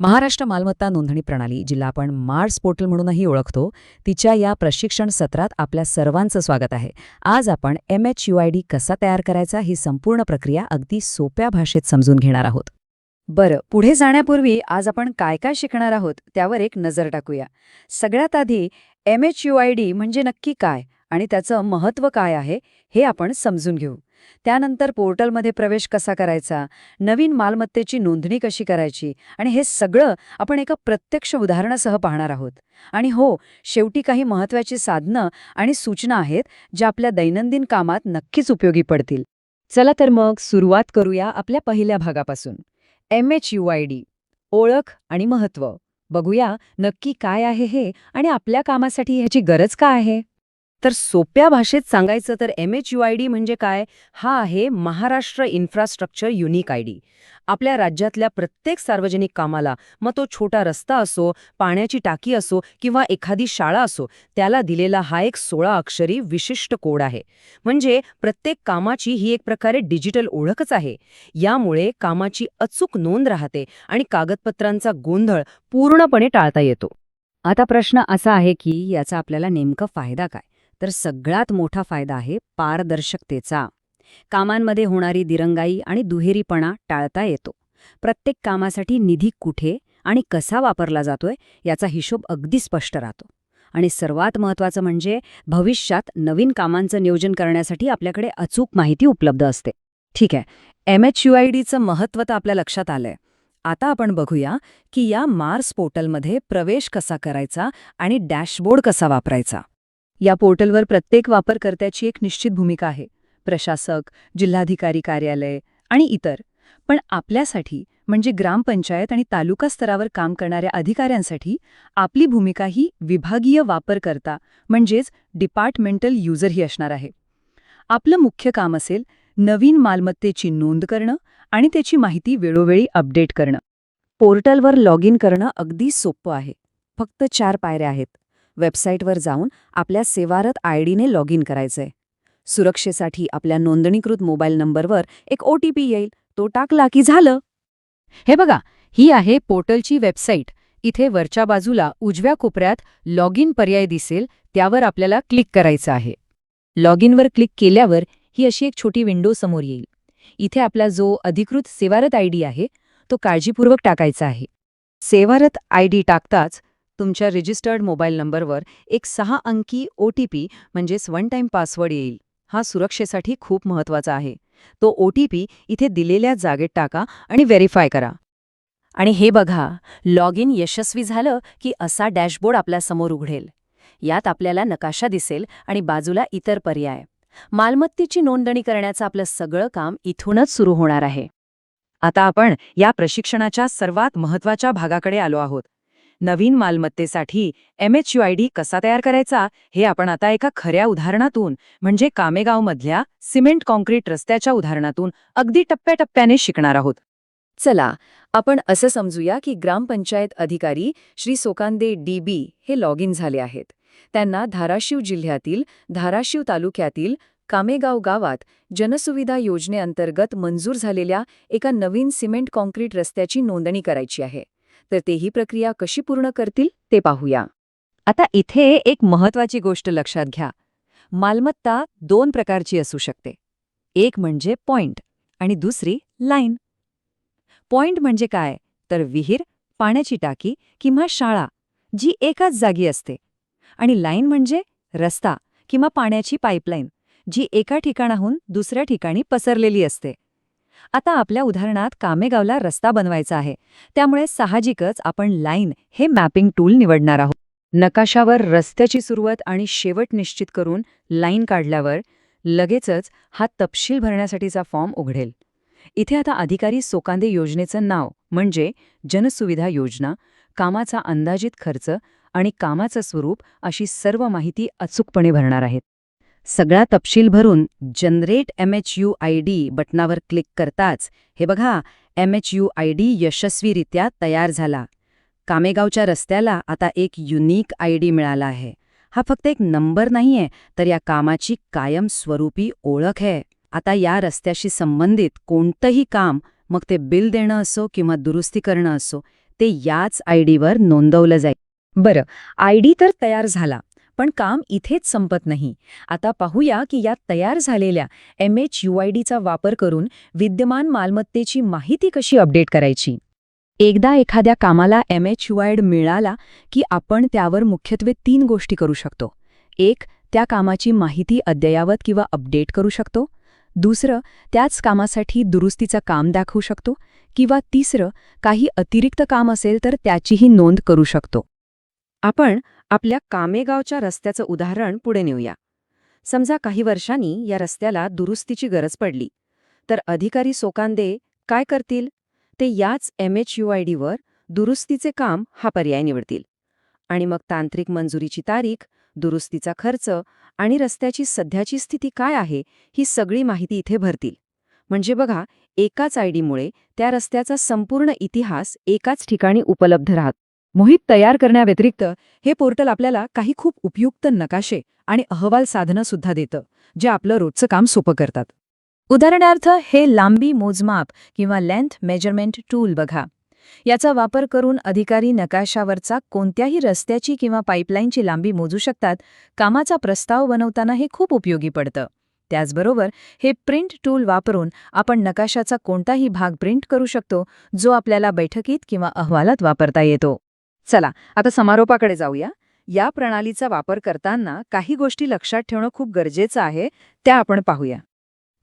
महाराष्ट्र मालमत्ता नोंदणी प्रणाली जिला आपण मार्स पोर्टल म्हणूनही ओळखतो तिच्या या प्रशिक्षण सत्रात आपल्या सर्वांचं स्वागत आहे. आज आपण M H U I D कसा तयार करायचा ही संपूर्ण प्रक्रिया अगदी सोप्या भाषेत समजून घेणार आहोत. बरं पुढे जाण्यापूर्वी आज आपण काय काय शिकणार आहोत त्यावर एक नजर टाकूया. सगळ्यात आधी M H U I D म्हणजे नक्की काय आणि त्याचं महत्त्व काय आहे हे आपण समजून घेऊ. त्यानंतर पोर्टलमध्ये प्रवेश कसा करायचा? नवीन मालमत्तेची नोंदणी कशी करायची? आणि हे सगळं आपण एका प्रत्यक्ष उदाहरणासह पाहणार आहोत. आणि हो शेवटी काही महत्त्वाची साधनं आणि सूचना आहेत ज्या आपल्या दैनंदिन कामात नक्कीच उपयोगी पडतील. चला तर मग सुरुवात करूया आपल्या पहिल्या भागापासून. M H U I D ओळख आणि महत्त्व. बघूया नक्की काय आहे हे आणि आपल्या कामासाठी ह्याची गरज का आहे? तर सोप्या भाषेत सांगायचं तर M H U I D म्हणजे काय? हा आहे Maharashtra infrastructure unique I D आपल्या राज्यातल्या प्रत्येक सार्वजनिक कामाला मग तो छोटा रस्ता असो पाण्याची टाकी असो किंवा एखादी शाळा असो त्याला दिलेला हा एक सोळा अक्षरी विशिष्ट कोड आहे. म्हणजे प्रत्येक कामाची ही एक प्रकारे डिजिटल ओळखच आहे. यामुळे कामाची अचूक नोंद राहते आणि कागदपत्रांचा गोंधळ पूर्णपणे टाळता येतो. आता प्रश्न असा आहे की याचा आपल्याला नेमका फायदा काय? तर सगळ्यात मोठा फायदा आहे पारदर्शकतेचा. कामांमध्ये होणारी दिरंगाई आणि दुहेरीपणा टाळता येतो. प्रत्येक कामासाठी निधी कुठे आणि कसा वापरला जातोय याचा हिशोब अगदी स्पष्ट राहतो. आणि सर्वात महत्त्वाचं म्हणजे भविष्यात नवीन कामांचं नियोजन करण्यासाठी आपल्याकडे अचूक माहिती उपलब्ध असते. ठीक आहे एम एच यू आय डीचं महत्त्व तर आपल्या लक्षात आलंय. आता आपण बघूया की या मार्स पोर्टलमध्ये प्रवेश कसा करायचा आणि डॅशबोर्ड कसा वापरायचा. या पोर्टलवर प्रत्येक वापरकर्त्याची एक निश्चित भूमिका आहे. प्रशासक जिल्हाधिकारी कार्यालय आणि इतर. पण आपल्यासाठी म्हणजे ग्रामपंचायत आणि तालुका स्तरावर काम करणाऱ्या अधिकाऱ्यांसाठी आपली भूमिका ही विभागीय वापरकर्ता म्हणजेच डिपार्टमेंटल युजर ही असणार आहे. आपलं मुख्य काम असेल नवीन मालमत्तेची नोंद करणं आणि त्याची माहिती वेळोवेळी अपडेट करणं. पोर्टलवर लॉग इन करणं अगदी सोपं आहे. फक्त चार पायऱ्या आहेत. वेबसाईटवर जाऊन आपल्या सेवारत आय डीने लॉग इन करायचंय. सुरक्षेसाठी आपल्या नोंदणीकृत मोबाईल नंबरवर एक ओ टी पी येईल. तो टाकला की झालं. हे बघा ही आहे पोर्टलची वेबसाईट. इथे वरच्या बाजूला उजव्या कोपऱ्यात लॉग इन पर्याय दिसेल त्यावर आपल्याला क्लिक करायचं आहे. लॉग इनवर क्लिक केल्यावर ही अशी एक छोटी विंडो समोर येईल. इथे आपला जो अधिकृत सेवारत आय डी आहे तो काळजीपूर्वक टाकायचा आहे. सेवारत आय डी टाकताच तुमच्या रजिस्टर्ड मोबाईल नंबरवर एक सहा अंकी ओ टी पी म्हणजेच वन टाईम पासवर्ड येईल. हा सुरक्षेसाठी खूप महत्त्वाचा आहे. तो ओ टी पी इथे दिलेल्या जागेत टाका आणि व्हेरीफाय करा. आणि हे बघा लॉग इन यशस्वी झालं की असा डॅशबोर्ड आपल्यासमोर उघडेल. यात आपल्याला नकाशा दिसेल आणि बाजूला इतर पर्याय. मालमत्तेची नोंदणी करण्याचं आपलं सगळं काम इथूनच सुरू होणार आहे. आता आपण या प्रशिक्षणाच्या सर्वात महत्त्वाच्या भागाकडे आलो आहोत. नवीन मालमत्तेसाठी M H U I D कसा तयार करायचा हे आपण आता एका खऱ्या उदाहरणातून म्हणजे कामेगावमधल्या सिमेंट कॉन्क्रीट रस्त्याच्या उदाहरणातून अगदी टप्प्याटप्प्याने शिकणार आहोत. चला आपण असं समजूया की ग्रामपंचायत अधिकारी श्री सोकांदे डी बी हे लॉग इन झाले आहेत. त्यांना धाराशिव जिल्ह्यातील धाराशिव तालुक्यातील कामेगाव गावात जनसुविधा योजनेअंतर्गत मंजूर झालेल्या एका नवीन सिमेंट कॉन्क्रीट रस्त्याची नोंदणी करायची आहे. तर ते ही प्रक्रिया कशी पूर्ण करतील ते पाहूया. आता इथे एक महत्वाची गोष्ट लक्षात घ्या. मालमत्ता दोन प्रकारची असू शकते. एक म्हणजे पॉइंट आणि दुसरी लाईन. पॉइंट म्हणजे काय? तर विहीर पाण्याची टाकी किंवा शाळा जी एकाच जागी असते. आणि लाईन म्हणजे रस्ता किंवा पाण्याची पाईपलाईन जी एका ठिकाणाहून दुसऱ्या ठिकाणी पसरलेली असते. आता आपल्या उदाहरणात कामेगावला रस्ता बनवायचा आहे. त्यामुळे साहजिकच आपण लाईन हे मॅपिंग टूल निवडणार आहोत. नकाशावर रस्त्याची सुरुवात आणि शेवट निश्चित करून लाईन काढल्यावर लगेचच हा तपशील भरण्यासाठीचा फॉर्म उघडेल. इथे आता अधिकारी सोकांदे योजनेचं नाव म्हणजे जनसुविधा योजना कामाचा अंदाजित खर्च आणि कामाचं स्वरूप अशी सर्व माहिती अचूकपणे भरणार आहेत. सगळा तपशील भरून generate M H U I D बटनावर क्लिक करताच हे बघा M H U I D यशस्वीरित्या तयार झाला. कामेगावच्या रस्त्याला आता एक युनिक आय डी मिळाला आहे. हा फक्त एक नंबर नाहीये तर या कामाची कायमस्वरूपी ओळख आहे. आता या रस्त्याशी संबंधित कोणतंही काम मग ते बिल देणं असो किंवा दुरुस्ती करणं असो ते याच आय डीवर नोंदवलं जाईल. बरं आय डी तर तयार झाला. पण काम इथेच संपत नाही. आता पाहूया की या तयार झालेल्या एम एच यू आय डीचा वापर करून विद्यमान मालमत्तेची माहिती कशी अपडेट करायची? एकदा एखाद्या कामाला एम एच यू आय मिळाला की आपण त्यावर मुख्यत्वे तीन गोष्टी करू शकतो. एक त्या कामाची माहिती अद्ययावत किंवा अपडेट करू शकतो. दुसरं त्याच कामासाठी दुरुस्तीचं काम दाखवू शकतो. किंवा तिसरं काही अतिरिक्त काम असेल तर त्याचीही नोंद करू शकतो. आपण आपल्या कामेगावच्या रस्त्याचं उदाहरण पुढे नेऊया. समजा काही वर्षांनी या रस्त्याला दुरुस्तीची गरज पडली. तर अधिकारी सोकांदे काय करतील? ते याच एम एच यू आय डीवर दुरुस्तीचे काम हा पर्याय निवडतील. आणि मग तांत्रिक मंजुरीची तारीख दुरुस्तीचा खर्च आणि रस्त्याची सध्याची स्थिती काय आहे ही सगळी माहिती इथे भरतील. म्हणजे बघा एकाच आय त्या रस्त्याचा संपूर्ण इतिहास एकाच ठिकाणी उपलब्ध राहतो. मोहित तयार करण्याव्यतिरिक्त हे पोर्टल आपल्याला काही खूप उपयुक्त नकाशे आणि अहवाल साधनं सुद्धा देतं जे आपलं रोजचं काम सोपं करतात. उदाहरणार्थ हे लांबी मोजमाप किंवा लेंथ मेजरमेंट टूल बघा. याचा वापर करून अधिकारी नकाशावरचा कोणत्याही रस्त्याची किंवा पाईपलाईनची लांबी मोजू शकतात कामाचा प्रस्ताव बनवताना हे खूप उपयोगी पडतं. त्याचबरोबर हे प्रिंट टूल वापरून आपण नकाशाचा कोणताही भाग प्रिंट करू शकतो जो आपल्याला बैठकीत किंवा अहवालात वापरता येतो. चला आता समारोपाकडे जाऊया. या प्रणालीचा वापर करताना काही गोष्टी लक्षात ठेवणं खूप गरजेचं आहे त्या आपण पाहूया.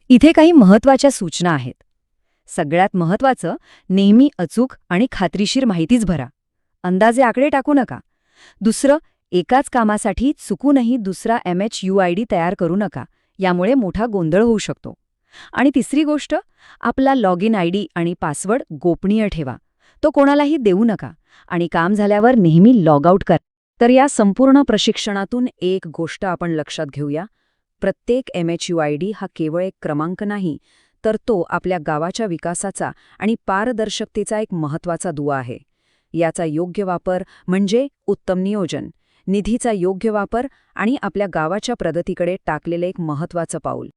इथे काही महत्त्वाच्या सूचना आहेत. सगळ्यात महत्वाचं नेहमी अचूक आणि खात्रीशीर माहितीच भरा. अंदाजे आकडे टाकू नका. दुसरं एकाच कामासाठी चुकूनही दुसरा M H U I D तयार करू नका यामुळे मोठा गोंधळ होऊ शकतो. आणि तिसरी गोष्ट आपला लॉग इन आय डी आणि पासवर्ड गोपनीय ठेवा. तो कोणालाही देऊ नका. आणि काम झाल्यावर नेहमी लॉग आऊट कर. तर या संपूर्ण प्रशिक्षणातून एक गोष्ट आपण लक्षात घेऊया. प्रत्येक M H U I D हा केवळ एक क्रमांक नाही तर तो आपल्या गावाच्या विकासाचा आणि पारदर्शकतेचा एक महत्त्वाचा दुवा आहे. याचा योग्य वापर म्हणजे उत्तम नियोजन निधीचा योग्य वापर आणि आपल्या गावाच्या प्रगतीकडे टाकलेलं एक महत्त्वाचं पाऊल.